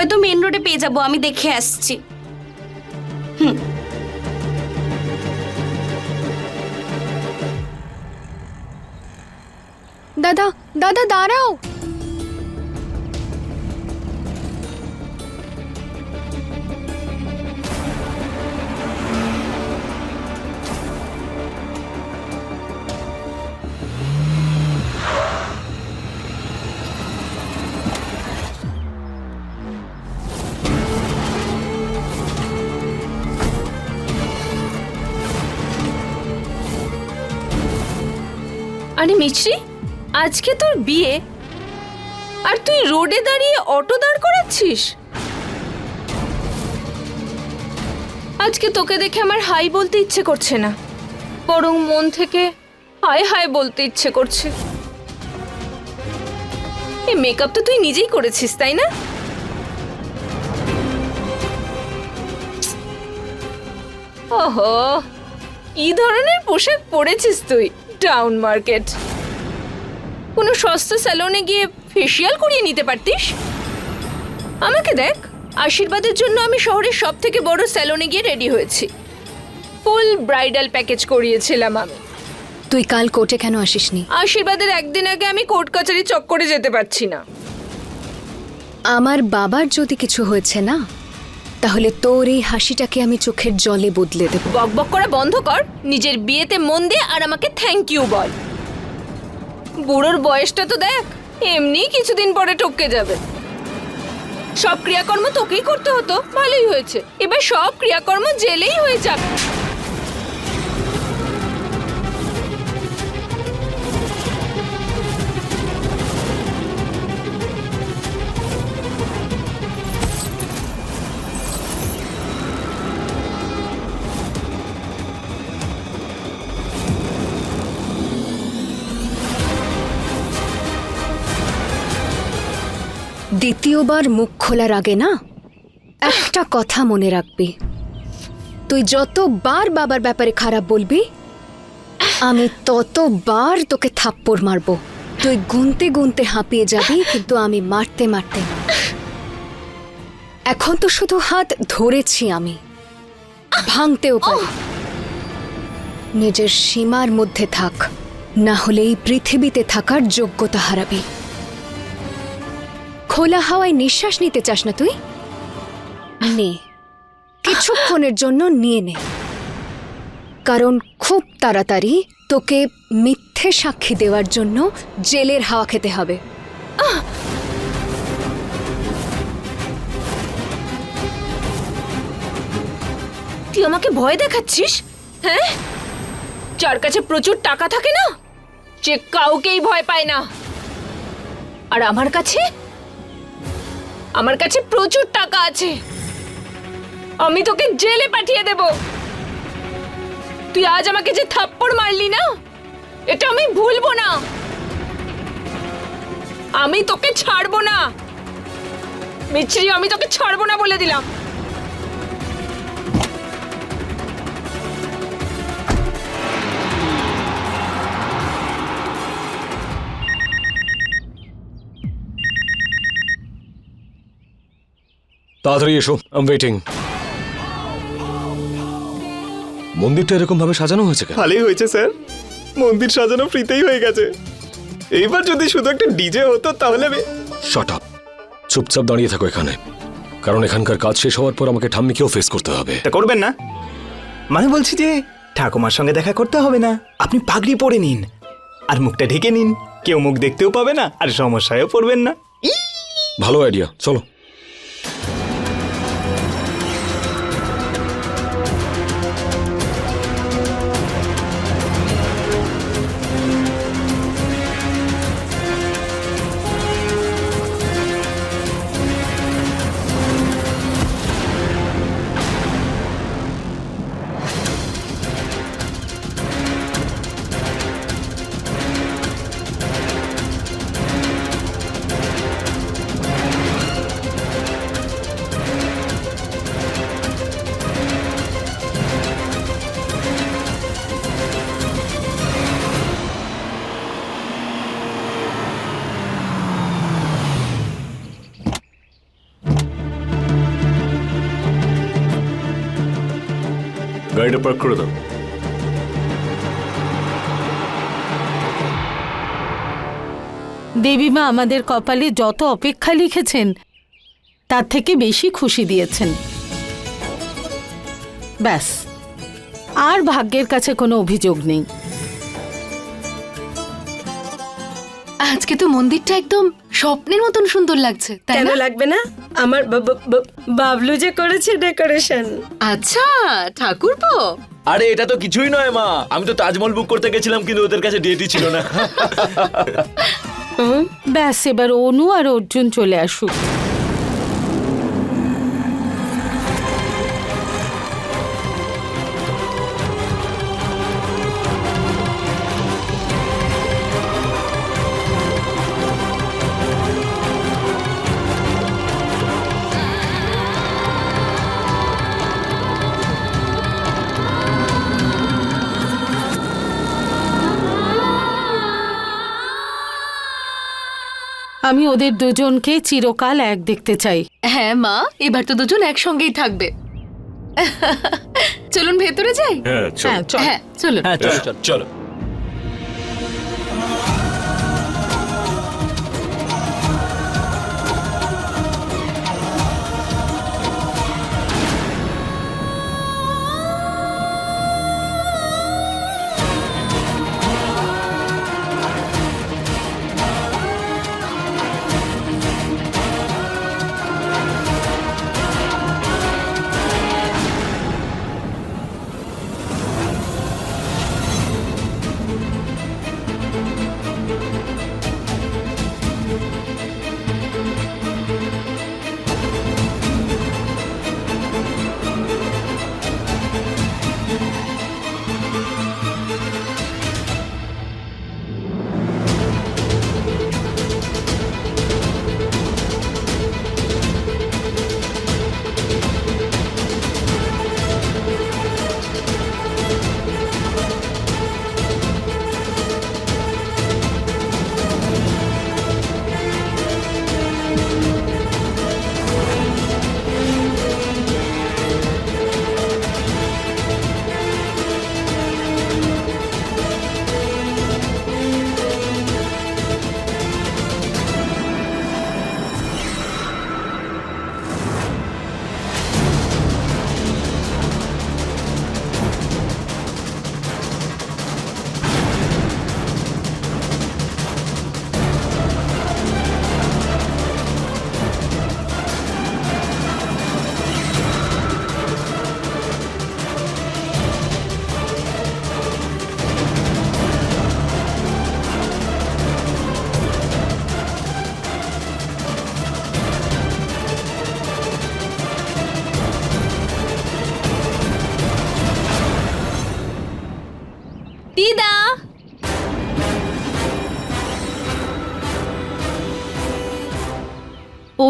হয়তো মেন রোডে পেয়ে যাব আমি দেখে আসছি। হুম। দাদা দাদা দাঁড়াও। আরে মিছরি? আজকে তোর বিয়ে। আর তুই রোডে দাঁড়িয়ে অটো দাঁড় করাচ্ছিস? আজকে তোকে দেখে আমার হাই বলতে ইচ্ছে করছে না। বরং মন থেকে হায় হায় বলতে ইচ্ছে করছে। এই মেকআপ তো তুই নিজেই করেছিস, তাই না? ওহো কি ধরনের পোশাক পরেছিস তুই। Town market. কোনো সস্তা স্যালনে গিয়ে ফেসিয়াল করিয়ে নিতে পারতিস? আমাকে দেখ আশীর্বাদের জন্য আমি শহরের সব থেকে বড় স্যালনে গিয়ে রেডি হয়েছি। ফুল ব্রাইডাল প্যাকেজ করিয়েছিলাম আমি। তুই কাল কোর্টে কেন আসিসনি? আশীর্বাদের একদিন আগে আমি কোর্ট কাছারি চক্করে যেতে পারছি না। আমার বাবার যদি কিছু হয়েছে না? তাহলে তোর এই হাসিটাকে আমি চোখের জলে বদলে দেব। বকবক করা বন্ধ কর, নিজের বিয়েতে মন দে আর আমাকে থ্যাংক ইউ বল। বুড়োর বয়সটা তো দেখ এমনি কিছুদিন পরে টপকে যাবে। সব ক্রিয়াকর্ম তোকেই করতে হতো, ভালোই হয়েছে। এবার সব ক্রিয়াকর্ম জেলেই হয়ে যাবে। দ্বিতীয়বার মুখ খোলার আগে না, একটা কথা মনে রাখবি। তুই যতবার বাবার ব্যাপারে খারাপ বলবি, আমি ততবার তোকে থাপ্পড় মারবো। তুই গুনতে গুনতে হাঁপিয়ে যাবি, কিন্তু আমি মারতে মারতে। এখন তো শুধু হাত ধরেছি আমি। ভাঙতেও পারি। নিজের সীমার মধ্যে থাক, না হলে এই পৃথিবীতে থাকার যোগ্যতা হারাবি। খোলা হাওয়ায় নিঃশ্বাস নিতে চাস না তুই? নে, কিছুক্ষণের জন্য নিয়ে নে। কারণ খুব তাড়াতাড়ি তোকে মিথ্যে সাক্ষী দেওয়ার জন্য জেলের হাওয়া খেতে হবে। তুই আমাকে ভয় দেখাচ্ছিস? হ্যাঁ? যার কাছে প্রচুর টাকা থাকে না, যে কাউকেই ভয় পায় না। আর আমার কাছে? আমার কাছে প্রচুর টাকা আছে। আমি তোকে জেলে পাঠিয়ে দেব। তুই আজ আমাকে যে থাপ্পড় মারলি না, এটা আমি ভুলবো না। আমি তোকে ছাড়বো না। মিছরি আমি তোকে ছাড়বো না বলে দিলাম। তাড়াতাড়ি এসো আম ওয়েটিং মন্দিরটা এরকম ভাবে সাজানো হয়েছে কেন? ভালোই হয়েছে স্যার। মন্দির সাজানো ফ্রিতেই হয়ে গেছে। এইবার যদি শুধু একটা ডিজে হতো তাহলে আমি শট আপ চুপচাপ দাঁড়িয়ে থাকো এখানে। কারণ এখানকার কাজ শেষ হওয়ার পর আমাকে ঠাম্মিকেও ফেস করতে হবে। তা করবেন না। মানে বলছি যে ঠাকুমার সঙ্গে দেখা করতে হবে না। আপনি পাগড়ি পরে নিন। আর মুখটা ঢেকে নিন। কেউ মুখ দেখতেও পাবে না আর সমস্যায়ও পড়বেন না। ভালো আইডিয়া চলো। গাড়িটা পার্ক করে দাও দেবীমা আমাদের কপালে যত অপেক্ষা লিখেছেন, তার থেকে বেশি খুশি দিয়েছেন। ব্যাস, আর ভাগ্যের কাছে কোনো অভিযোগ নেই। আজকে তো মন্দিরটা একদম স্বপ্নের মতন সুন্দর লাগছে তাই কেন না? লাগবে না? আমার বা- বা- বা- বাবলু যে করেছে ডেকোরেশন। আচ্ছা ঠাকুরপো আরে এটা তো কিছুই নয় মা। আমি তো তাজমহল বুক করতে গেছিলাম কিন্তু ওদের কাছে ডেটই ছিল না। ব্যাস এবার অনু আর অর্জুন চলে আসুক। আমি ওদের দুজনকে চিরকাল এক দেখতে চাই। হ্যাঁ মা এবার তো দুজন একসঙ্গেই থাকবে। চলুন ভেতরে যাই? হ্যাঁ চল। হ্যাঁ হ্যাঁ চলুন। হ্যাঁ চলো। চলো।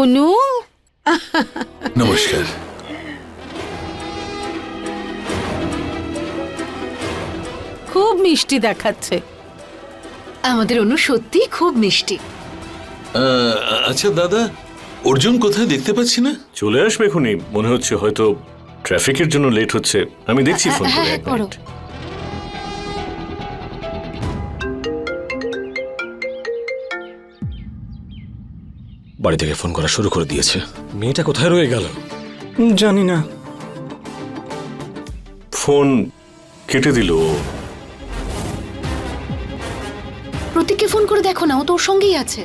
অনু নমস্কার। খুব মিষ্টি দেখাচ্ছে। আমাদের অনু সত্যি খুব মিষ্টি। আহ, আচ্ছা দাদা অর্জুন কোথায় দেখতে পাচ্ছি না? চলে আসবে এখনই মনে হচ্ছে হয়তো ট্রাফিকের জন্য লেট হচ্ছে। আমি দেখছি ফোন করে হ্যাঁ, এক করো। মিনিট। বাড়ি থেকে ফোন করা শুরু করে দিয়েছে। মেয়েটা কোথায় রয়ে গেল? জানি না। ফোন কেটে দিল প্রতীককে ফোন করে দেখো না ও তোর সঙ্গেই আছে।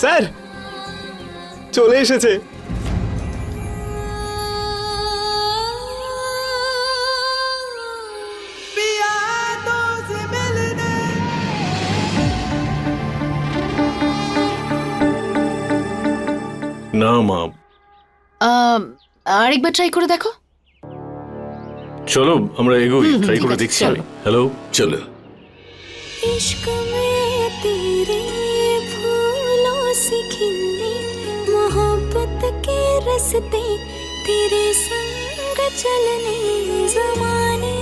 স্যার চলে এসেছে। না মা আম, আরেকবার ট্রাই করে দেখো চলো আমরা এগোই ট্রাই করে আছে, দেখছি চলো। হ্যালো চলো इश्क में तेरे फूलों से खिलने मोहब्बत के रस्ते तेरे संग चलने जमाने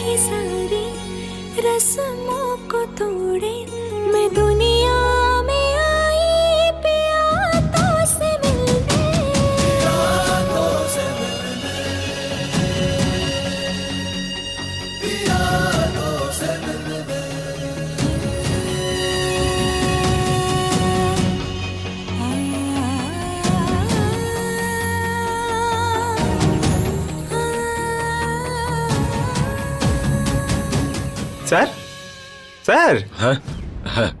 की सारी रस्मों को तोड़े স্যার স্যার হ্যাঁ হ্যাঁ